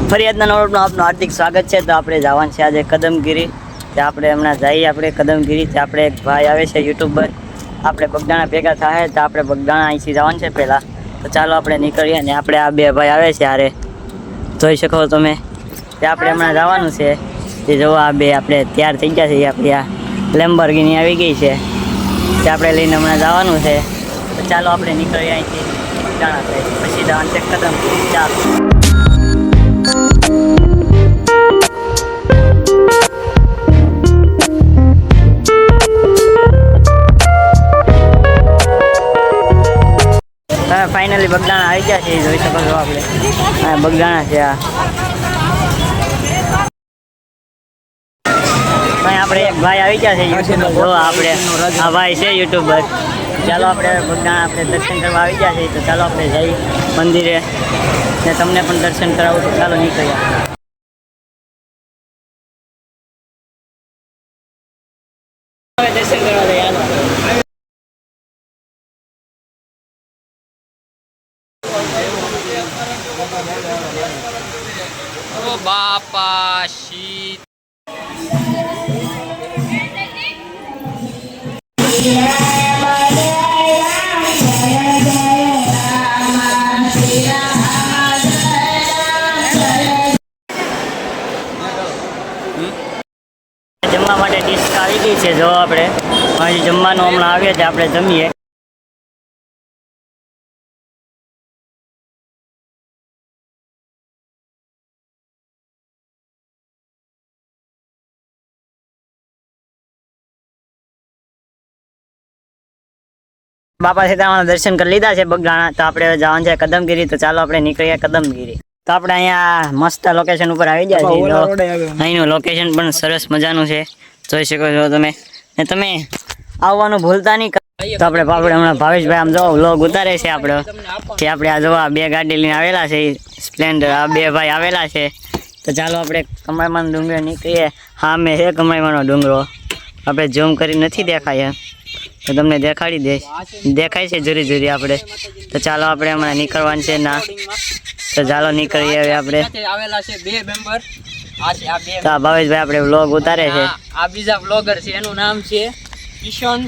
ફરિયાદના નોટનું આપનું હાર્દિક સ્વાગત છે. તો આપણે જવાનું છે આજે કદમગીરી. ત્યાં આપણે હમણાં જઈએ આપણે કદમગીરી. ત્યાં આપણે એક ભાઈ આવે છે યુટ્યુબર. આપણે બગદાણા ભેગા થાય તો આપણે બગદાણા અહીંથી જવાનું છે પહેલાં. તો ચાલો આપણે નીકળીએ અને આપણે આ બે ભાઈ આવે છે હારે. જોઈ શકો તમે. તે આપણે હમણાં જવાનું છે. તે જોવો આ બે આપણે તૈયાર થઈ ગયા છે. આપણી આ લેમ્બરગીની આવી ગઈ છે. તે આપણે લઈને હમણાં જવાનું છે. તો ચાલો આપણે નીકળીએ અહીંથી. થાય પછી જવાનું છે કદમગીરી. ચાલો. ફાઇનલી બગદાણા આવી ગયા છે, જોઈ શકો છો આપણે. હા બગદાણા છે, આ. અહીં આપણે એક ભાઈ આવી ગયા છે યુટ્યુબર જો આપણે, આ ભાઈ છે યુટ્યુબર ચાલો આપણે બગદાણા આપણે દર્શન કરવા આવી ગયા છે, તો ચાલો આપણે જઈ મંદિરે. ને તમને પણ દર્શન કરાવું, તો ચાલો નીકળ્યા દર્શન કરવા જઈએ જમવા માટે ડિશ આવી ગઈ છે, જો આપણે હજી જમવાનું હમણાં આવે છે, આપણે જમીએ. બાપા સીતામાના દર્શન કરી લીધા છે બગદાણા તો આપણે જવાનું છે કદમગીરી. તો ચાલો આપણે નીકળીએ કદમગીરી. તો આપણે અહીંયા મસ્ત લોકેશન ઉપર આવી ગયા છે અહીંનું લોકેશન પણ સરસ મજાનું છે. જોઈ શકો છો તમે. ને તમે આવવાનું ભૂલતા નહીં. તો આપણે આપણે હમણાં ભાવેશભાઈ આમ જો વ્લોગ ઉતારે છે આપણો. કે આપણે આ જોવા બે ગાડી લઈને આવેલા છે. સ્પ્લેન્ડર આ બે ભાઈ આવેલા છે. તો ચાલો આપણે કમાઈમાં ડુંગરો નીકળીએ. હા મેં છે કમાઈમાંનો ડુંગરો. આપણે ઝૂમ કરી નથી દેખાય. તો તમને દેખાડી દઈશ. દેખાય છે જુરી જુરી આપણે. તો ચાલો આપણે હમણાં નીકળવાનું છે ના. તો ચાલો નીકળીએ હવે આપણે. આવેલા છે ભાવેશભાઈ આપણે વ્લોગ ઉતારે છે. આ બીજા વ્લોગર છે, એનું નામ છે કિશન.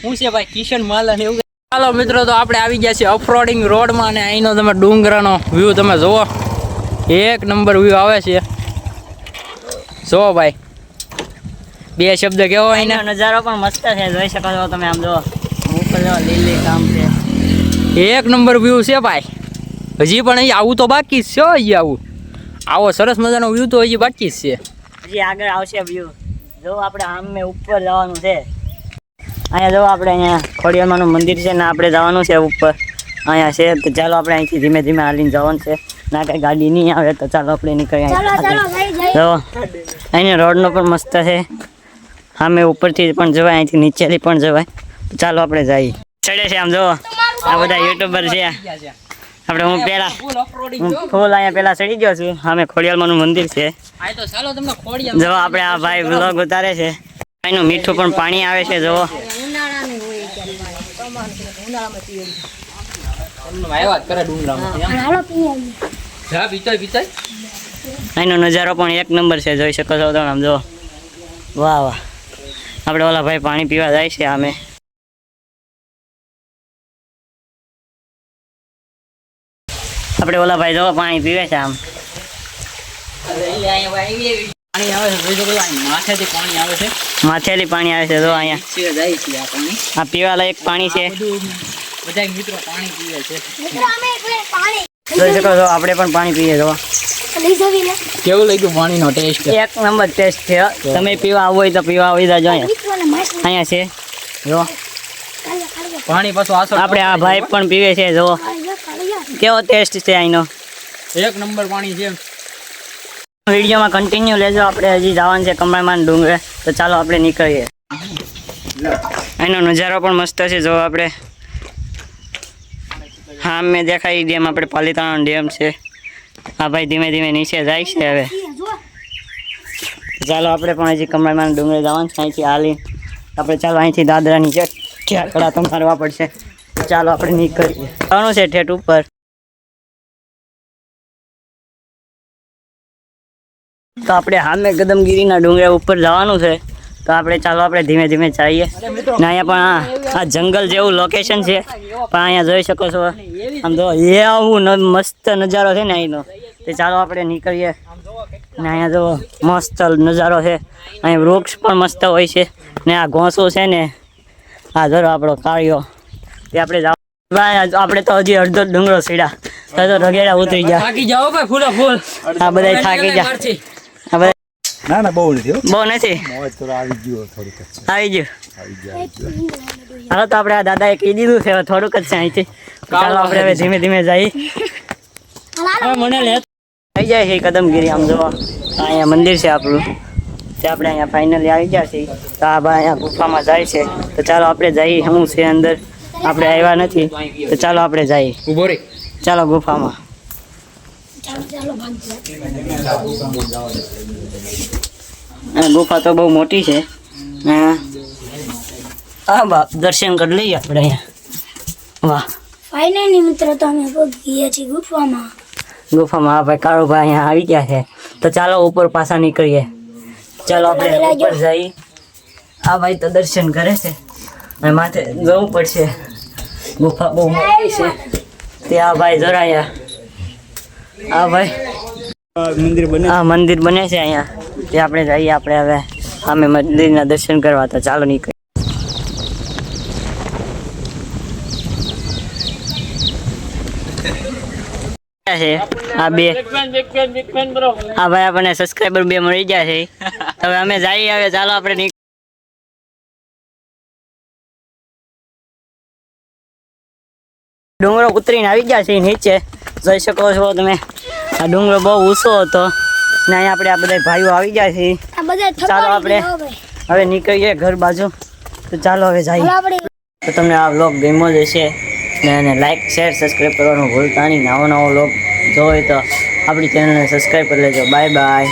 શું છે ભાઈ, કિશન માલન એવું ચાલો મિત્રો, તો આપણે આવી ગયા છીએ ઓફરોડિંગ રોડમાં અને અહીંનો તમે ડુંગરાનો વ્યૂ તમે જુઓ. એક નંબર વ્યૂ આવે છે. જુઓ ભાઈ. બે શબ્દ કેવો એના અહીંનો નજારો પણ મસ્ત છે જોઈ શકો છો તમે આમ જો. ઉપર જો લીલી કામ છે. એક નંબર વ્યૂ છે ભાઈ. હજી પણ અહીં આવું તો બાકી જ છે હજી આવું. આવો સરસ મજાનો વ્યૂ તો હજી બાકી છે. હજી આગળ આવશે વ્યૂ જો આપણે આમ મેં ઉપર જવાનું છે. અહીંયા જો આપણે અહીંયા ખોડિયારમાંનું મંદિર છે ને આપણે જવાનું છે ઉપર. અહીંયા છે તો ચાલો આપણે અહીંથી ધીમે ધીમે હાલીને જવાનું છે. ના કાંઈ ગાડી નહીં આવે તો ચાલો આપણે નીકળીએ. જો અહીંનો રોડનો પણ મસ્ત છે. સામે ઉપરથી પણ જવાય, અહીંથી નીચેથી પણ જવાય. ચાલો આપણે જઈએ. ચડે છે આમ જો. આ બધા યુટ્યુબર છે. આપણે હું પેલા હું ફૂલ અહીંયા પેલા ચડી ગયો છું. સામે ખોડિયારમાંનું મંદિર છે. જો આપણે આ ભાઈ વ્લોગ ઉતારે છે. અહીંનું મીઠું પણ પાણી આવે છે, જુઓ. એનો નજારો પણ એક નંબર છે. જોઈ શકો છો તમે આમ જો. વાહ વાહ. આપણે ઓલા ભાઈ પાણી પીવા જાય છે આમે. આપણે ઓલા ભાઈ જો પાણી પીવે છે આમ. પાણી આવે છે જોઈ શકો માથેથી પાણી આવે છે. માથેલી પાણી આવે છે જો અહીંયા. જાય છે આ પાણી. આ પીવાલાયક પાણી છે. બધા મિત્રો પાણી પીવે છે. જોઈ શકો છો આપણે પણ પાણી પીએ કેવું લાગ્યું પાણીનો ટેસ્ટ એક નંબર ટેસ્ટ છે. તમે પીવા આવો હોય તો પીવા આવી જાજો અહીંયા. અહીંયા છે. જો. પાણી પાછું આસો આપણે આ ભાઈ પણ પીવે છે જો કેવો ટેસ્ટ છે અહીંનો. એક નંબર પાણી છે. વિડીયોમાં કન્ટિન્યુ લેજો. આપણે હજી જવાનું છે કમળામાં ડુંગરે. તો ચાલો આપણે નીકળીએ. એનો નજારો પણ મસ્ત છે જો આપણે. હા મેં દેખાઈ ડેમ આપણે પાલિતાણા ડેમ છે. હા, ભાઈ, ધીમે ધીમે નીચે જાય છે હવે. ચાલો, આપણે પણ હજી કમળામાં ડુંગરે જવાનું છે, અહીંથી હાલી. આપણે ચાલો, અહીંથી દાદરાની ચટ આકડા તો મારવા પડશે. ચાલો, આપણે નીકળીએ. જવાનું છે ઠેઠ ઉપર. તો આપણે હામે કદમગીરીના ડુંગરા ઉપર જવાનું છે. તો આપણે ચાલો આપણે ધીમે ધીમે ચાલીએ. ને અહીંયા પણ આ- જંગલ જેવું લોકેશન છે. પણ અહીંયા જોઈ શકો છો. આમ તો એ આવું મસ્ત નજારો છે ને અહીંનો. તે ચાલો આપણે નીકળીએ. ને અહીંયા જો મસ્ત નજારો છે. અહીંયા વૃક્ષ પણ મસ્ત હોય છે. ને આ ઘોંસો છે ને આ ધરો આપણો કાળિયો. તે આપણે આપણે તો હજી અડધો ડુંગરો સીડા તો રગેડા ઉતરી ગયા. થાકી જાઓ ભાઈ ફૂલો ફૂલ. આ બધા થાકી બધા ના ના બહુ નથી બહુ નથી? મોજ તો આવી ગયો થોડુંક આવી ગયું? આવી ગયો હાલો તો આપણે આ દાદાએ કહી દીધું છે થોડુંક જ છે અહીંથી. ચાલો આપણે હવે ધીમે ધીમે જઈએ. મને લે આવી જાય છે કદમગીરી આમ જોવા. અહીંયા મંદિર છે આપણું. તે આપણે અહીંયા ફાઇનલી આવી ગયા છીએ. તો આ ભાઈ અહીંયા ગુફામાં જાય છે. તો ચાલો આપણે જઈએ શું છે અંદર? આપણે આવ્યા નથી. તો ચાલો આપણે જઈએ. ચાલો ગુફામાં. ગુફા તો બહુ મોટી છે. હા. બાપ દર્શન કરી લઈએ આપણે અહીંયા. વાહ. ફાઇનલી મિત્રો તો અમે પગી ગયા છીએ ગુફામાં. ગુફામાં આ ભાઈ કાળુભાઈ અહીંયા આવી ગયા છે. તો ચાલો ઉપર પાછા નીકળીએ. ચાલો આપણે ઉપર જઈએ આ ભાઈ તો દર્શન કરે છે. અને માથે જવું પડશે. ગુફા બહુ મોટી છે. તે આ ભાઈ જરાયા. આ ભાઈ. મંદિર બને હા, મંદિર બને છે અહીંયા. જે આપણે જઈએ, આપણે હવે અમે મંદિરના દર્શન કરવા, તો ચાલો નીકળી છે. આ બે. હા, ભાઈ, આપણને સબસ્ક્રાઈબર બે મળી ગયા છે. હવે અમે જઈએ, હવે ચાલો આપણે ડુંગરો ઉતરીને આવી ગયા છે, નીચે. જોઈ શકો છો તમે. આ ડુંગરો બહુ ઊંચો હતો. ને અહીંયા આપણે આ બધા ભાઈઓ આવી ગયા છે ચાલો આપણે- હવે. નીકળીએ ઘર બાજુ. તો ચાલો હવે જઈએ. તો તમને આ વ્લોગ ગમ્યો જ હશે. ને એને લાઈક શેર સબસ્ક્રાઈબ કરવાનું ભૂલતા નહીં. નવો નવો વ્લોગ જોવો તો આપણી ચેનલને સબસ્ક્રાઈબ કરી લેજો. Bye bye